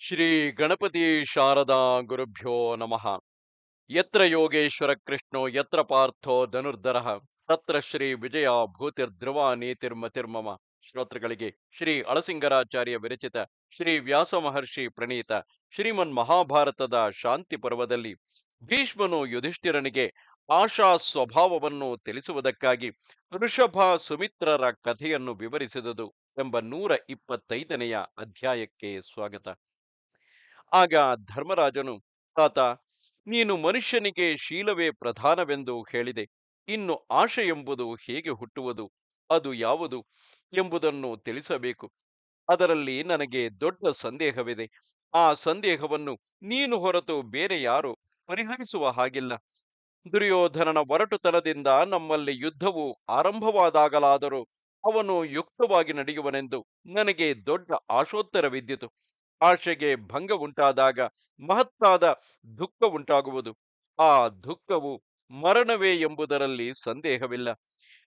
ಶ್ರೀ ಗಣಪತಿ ಶಾರದಾ ಗುರುಭ್ಯೋ ನಮಃ. ಯತ್ರ ಯೋಗೇಶ್ವರ ಕೃಷ್ಣೋ, ಯತ್ರ ಪಾರ್ಥೋ ಧನುರ್ಧರ. ತತ್ರ ಶ್ರೀ ವಿಜಯ ಭೂತಿರ್ಧ್ರುವ ನೀತಿರ್ಮತಿರ್ಮಮ ಶ್ರೋತೃಗಳಿಗೆ ಶ್ರೀ ಅಳಸಿಂಗರಾಚಾರ್ಯ ವಿರಚಿತ ಶ್ರೀ ವ್ಯಾಸ ಮಹರ್ಷಿ ಪ್ರಣೀತ ಶ್ರೀಮನ್ ಮಹಾಭಾರತದ ಶಾಂತಿ ಪರ್ವದಲ್ಲಿ ಭೀಷ್ಮನು ಯುಧಿಷ್ಠಿರನಿಗೆ ಆಶಾ ಸ್ವಭಾವವನ್ನು ತಿಳಿಸುವುದಕ್ಕಾಗಿ ಋಷಭ ಸುಮಿತ್ರರ ಕಥೆಯನ್ನು ವಿವರಿಸಿದುದು ಎಂಬ ನೂರ ಇಪ್ಪತ್ತೈದನೆಯ ಅಧ್ಯಾಯಕ್ಕೆ ಸ್ವಾಗತ. ಆಗ ಧರ್ಮರಾಜನು, ತಾತ, ನೀನು ಮನುಷ್ಯನಿಗೆ ಶೀಲವೇ ಪ್ರಧಾನವೆಂದು ಹೇಳಿದೆ. ಇನ್ನು ಆಶೆ ಎಂಬುದು ಹೇಗೆ ಹುಟ್ಟುವುದು? ಅದು ಯಾವುದು ಎಂಬುದನ್ನು ತಿಳಿಸಬೇಕು. ಅದರಲ್ಲಿ ನನಗೆ ದೊಡ್ಡ ಸಂದೇಹವಿದೆ. ಆ ಸಂದೇಹವನ್ನು ನೀನು ಹೊರತು ಬೇರೆ ಯಾರು ಪರಿಹರಿಸುವ ಹಾಗಿಲ್ಲ. ದುರ್ಯೋಧನನ ಒರಟುತನದಿಂದ ನಮ್ಮಲ್ಲಿ ಯುದ್ಧವು ಆರಂಭವಾದಾಗಲಾದರೂ ಅವನು ಯುಕ್ತವಾಗಿ ನಡೆಯುವನೆಂದು ನನಗೆ ದೊಡ್ಡ ಆಶೋತ್ತರವಿದ್ದಿತು. ಆಶೆಗೆ ಭಂಗ ಉಂಟಾದಾಗ ಮಹತ್ತಾದ ದುಃಖ ಉಂಟಾಗುವುದು ಆ ದುಃಖವು ಮರಣವೇ ಎಂಬುದರಲ್ಲಿ ಸಂದೇಹವಿಲ್ಲ.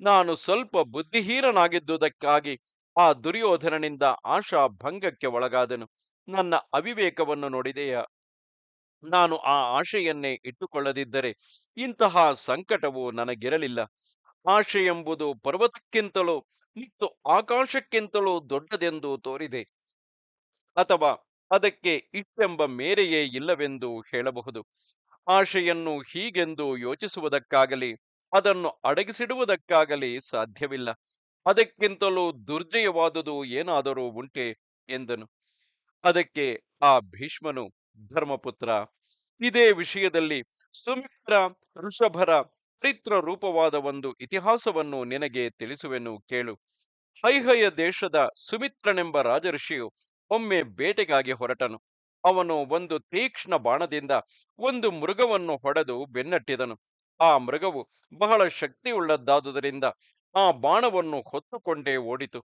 ನಾನು ಸ್ವಲ್ಪ ಬುದ್ಧಿಹೀನನಾಗಿದ್ದುದಕ್ಕಾಗಿ ಆ ದುರ್ಯೋಧನನಿಂದ ಆಶಾ ಭಂಗಕ್ಕೆ ಒಳಗಾದನು. ನನ್ನ ಅವಿವೇಕವನ್ನು ನೋಡಿದೆಯ? ನಾನು ಆ ಆಶೆಯನ್ನೇ ಇಟ್ಟುಕೊಳ್ಳದಿದ್ದರೆ ಇಂತಹ ಸಂಕಟವು ನನಗಿರಲಿಲ್ಲ. ಆಶೆ ಎಂಬುದು ಪರ್ವತಕ್ಕಿಂತಲೂ ಮತ್ತು ಆಕಾಶಕ್ಕಿಂತಲೂ ದೊಡ್ಡದೆಂದು ತೋರಿದೆ. ಅಥವಾ ಅದಕ್ಕೆ ಇಷ್ಟೆಂಬ ಮೇರೆಯೇ ಇಲ್ಲವೆಂದು ಹೇಳಬಹುದು. ಆಶೆಯನ್ನು ಹೀಗೆಂದು ಯೋಚಿಸುವುದಕ್ಕಾಗಲಿ, ಅದನ್ನು ಅಡಗಿಸಿಡುವುದಕ್ಕಾಗಲಿ ಸಾಧ್ಯವಿಲ್ಲ. ಅದಕ್ಕಿಂತಲೂ ದುರ್ಜಯವಾದುದು ಏನಾದರೂ ಉಂಟೆ ಎಂದನು. ಅದಕ್ಕೆ ಆ ಭೀಷ್ಮನು, ಧರ್ಮಪುತ್ರ, ಇದೇ ವಿಷಯದಲ್ಲಿ ಸುಮಿತ್ರ, ಋಷಭರ ಚರಿತ್ರ ರೂಪವಾದ ಒಂದು ಇತಿಹಾಸವನ್ನು ನಿನಗೆ ತಿಳಿಸುವೆನು ಕೇಳು. ಹೈಹಯ ದೇಶದ ಸುಮಿತ್ರನೆಂಬ ರಾಜಋಷಿಯು ಒಮ್ಮೆ ಬೇಟೆಗಾಗಿ ಹೊರಟನು. ಅವನು ಒಂದು ತೀಕ್ಷ್ಣ ಬಾಣದಿಂದ ಒಂದು ಮೃಗವನ್ನು ಹೊಡೆದು ಬೆನ್ನಟ್ಟಿದನು. ಆ ಮೃಗವು ಬಹಳ ಶಕ್ತಿಯುಳ್ಳದ್ದಾದುದರಿಂದ ಆ ಬಾಣವನ್ನು ಹೊತ್ತುಕೊಂಡೇ ಓಡಿತು.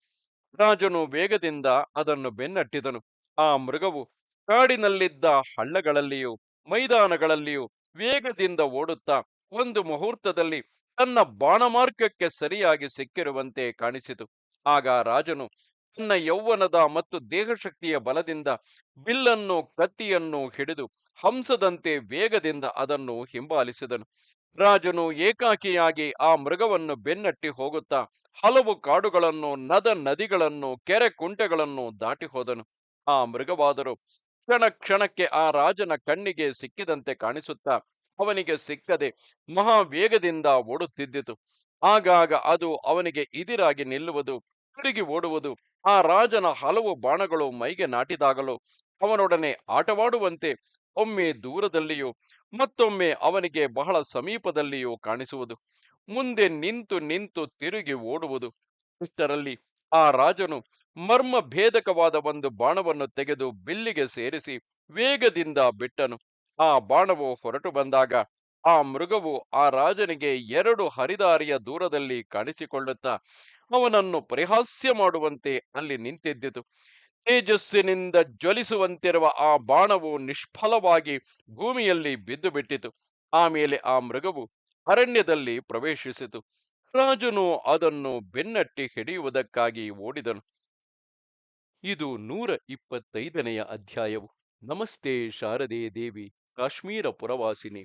ರಾಜನು ವೇಗದಿಂದ ಅದನ್ನು ಬೆನ್ನಟ್ಟಿದನು. ಆ ಮೃಗವು ಕಾಡಿನಲ್ಲಿದ್ದ ಹಳ್ಳಗಳಲ್ಲಿಯೂ ಮೈದಾನಗಳಲ್ಲಿಯೂ ವೇಗದಿಂದ ಓಡುತ್ತಾ ಒಂದು ಮುಹೂರ್ತದಲ್ಲಿ ತನ್ನ ಬಾಣಮಾರ್ಗಕ್ಕೆ ಸರಿಯಾಗಿ ಸಿಕ್ಕಿರುವಂತೆ ಕಾಣಿಸಿತು. ಆಗ ರಾಜನು ತನ್ನ ಯೌವನದ ಮತ್ತು ದೇಹಶಕ್ತಿಯ ಬಲದಿಂದ ಬಿಲ್ಲನ್ನು ಕತ್ತಿಯನ್ನು ಹಿಡಿದು ಹಂಸದಂತೆ ವೇಗದಿಂದ ಅದನ್ನು ಹಿಂಬಾಲಿಸಿದನು. ರಾಜನು ಏಕಾಕಿಯಾಗಿ ಆ ಮೃಗವನ್ನು ಬೆನ್ನಟ್ಟಿ ಹೋಗುತ್ತಾ ಹಲವು ಕಾಡುಗಳನ್ನು, ನದ ನದಿಗಳನ್ನು, ಕೆರೆ ಕುಂಟೆಗಳನ್ನು ದಾಟಿ ಹೋದನು. ಆ ಮೃಗವಾದರೂ ಕ್ಷಣ ಕ್ಷಣಕ್ಕೆ ಆ ರಾಜನ ಕಣ್ಣಿಗೆ ಸಿಕ್ಕಿದಂತೆ ಕಾಣಿಸುತ್ತಾ ಅವನಿಗೆ ಸಿಕ್ಕದೆ ಮಹಾವೇಗದಿಂದ ಓಡುತ್ತಿದ್ದಿತು. ಆಗಾಗ ಅದು ಅವನಿಗೆ ಇದಿರಾಗಿ ನಿಲ್ಲುವುದು ತಿರುಗಿ ಓಡುವುದು, ಆ ರಾಜನ ಹಲವು ಬಾಣಗಳು ಮೈಗೆ ನಾಟಿದಾಗಲೂ ಅವನೊಡನೆ ಆಟವಾಡುವಂತೆ ಒಮ್ಮೆ ದೂರದಲ್ಲಿಯೂ ಮತ್ತೊಮ್ಮೆ ಅವನಿಗೆ ಬಹಳ ಸಮೀಪದಲ್ಲಿಯೂ ಕಾಣಿಸುವುದು. ಮುಂದೆ ನಿಂತು ನಿಂತು ತಿರುಗಿ ಓಡುವುದು. ಇಷ್ಟರಲ್ಲಿ ಆ ರಾಜನು ಮರ್ಮ ಭೇದಕವಾದ ಒಂದು ಬಾಣವನ್ನು ತೆಗೆದು ಬಿಲ್ಲಿಗೆ ಸೇರಿಸಿ ವೇಗದಿಂದ ಬಿಟ್ಟನು. ಆ ಬಾಣವು ಹೊರಟು ಬಂದಾಗ ಆ ಮೃಗವು ಆ ರಾಜನಿಗೆ ಎರಡು ಹರಿದಾರಿಯ ದೂರದಲ್ಲಿ ಕಾಣಿಸಿಕೊಳ್ಳುತ್ತಾ ಅವನನ್ನು ಪರಿಹಾಸ್ಯ ಮಾಡುವಂತೆ ಅಲ್ಲಿ ನಿಂತಿದ್ದಿತು. ತೇಜಸ್ಸಿನಿಂದ ಜ್ವಲಿಸುವಂತಿರುವ ಆ ಬಾಣವು ನಿಷ್ಫಲವಾಗಿ ಭೂಮಿಯಲ್ಲಿ ಬಿದ್ದು ಬಿಟ್ಟಿತು ಆಮೇಲೆ ಆ ಮೃಗವು ಅರಣ್ಯದಲ್ಲಿ ಪ್ರವೇಶಿಸಿತು. ರಾಜನು ಅದನ್ನು ಬೆನ್ನಟ್ಟಿ ಹಿಡಿಯುವುದಕ್ಕಾಗಿ ಓಡಿದನು. ಇದು ನೂರ ಇಪ್ಪತ್ತೈದನೆಯ ಅಧ್ಯಾಯವು. ನಮಸ್ತೆ ಶಾರದೆ ದೇವಿ, ಕಾಶ್ಮೀರ ಪುರವಾಸಿನಿ.